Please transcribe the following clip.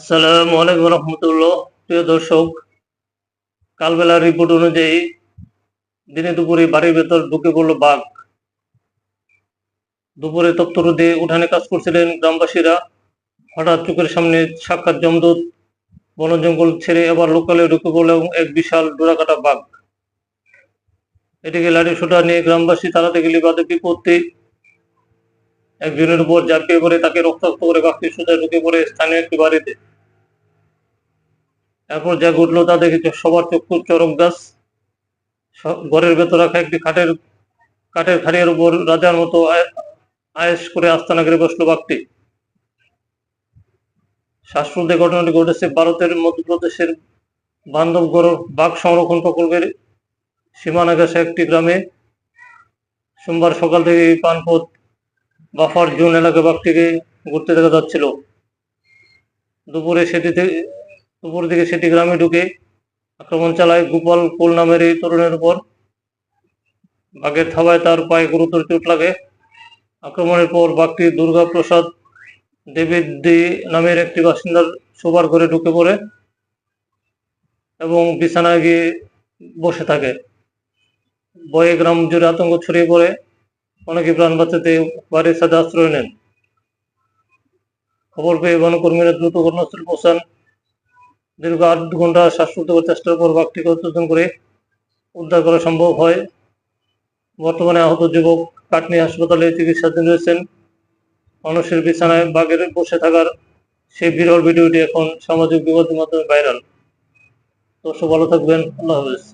আসসালামু আলাইকুম রহমতুল্লাহ। প্রিয় দর্শক, কালবেলার রিপোর্ট অনুযায়ী দিনে দুপুরে বাড়ির ভেতর ঢুকে পড়ল বাঘ। দুপুরে তপ্ত রোদে উঠানে কাজ করছিলেন গ্রামবাসীরা। হঠাৎ চোখের সামনে সাক্ষাৎ জমদূত, বন জঙ্গল ছেড়ে আবার লোকালে ঢুকে পড়ল এবং এক বিশাল ডোরাকাটা বাঘ। এটিকে লাঠি সোটা নিয়ে গ্রামবাসী তাড়াতে গেলে বাদে বিপত্তি একজনের উপর ঝাঁপিয়ে পড়ে তাকে রক্তাক্ত করে বাঘটি সোজা ঢুকে পড়ে স্থানীয় একটি বাড়িতে। এরপর যা ঘটলো তা দেখে সবার চক্ষু চরক গাছ। স- ঘরের ভেতর রাখা একটি খাটের কাঠের খাড়িয়ার উপর রাজার মতো আয়- আয়েস করে আস্তানা করে বসল বাঘটি। শ্বাসরোধে ঘটনাটি ঘটেছে ভারতের মধ্যপ্রদেশের বান্ধবগড় বাঘ সংরক্ষণ প্রকল্পের সীমানা ঘেঁষা একটি গ্রামে। সোমবার সকাল থেকে পানপথ বাফার জোন এলাকা বাঘটিকে ঘুরতে দেখা যাচ্ছিল। দুপুরে সেটি দুপুর দিকে সেটি গ্রামে ঢুকে আক্রমণ চালায় গোপাল কোল নামের এই তরুণের উপর। বাঘের থাবায় তার পায়ে গুরুতর চোট লাগে। আক্রমণের পর বাঘটি দুর্গা প্রসাদ দেবেদ্দি নামের একটি বাসিন্দার শোবার ঘরে ঢুকে পড়ে এবং বিছানায় গিয়ে বসে থাকে। বয়ে গ্রাম জুড়ে আতঙ্ক ছড়িয়ে পড়ে। অনেকে প্রাণ বাঁচাতে বাড়ির সাথে আশ্রয় নেন। খবর পেয়ে বনকর্মীরা দ্রুত ঘটনাস্থলে পৌঁছান। দীর্ঘ আট ঘণ্টা শ্বাস করে চেষ্টার পর বাঘটিকে উত্তেজন করে উদ্ধার করা সম্ভব হয়। বর্তমানে আহত যুবক কাটনি হাসপাতালে চিকিৎসাধীন রয়েছেন। মানুষের বিছানায় বাঘের বসে থাকার সেই বিরল ভিডিওটি এখন সামাজিক বিপদের মাধ্যমে ভাইরাল দর্শক, ভালো থাকবেন। আল্লাহ হাফেজ।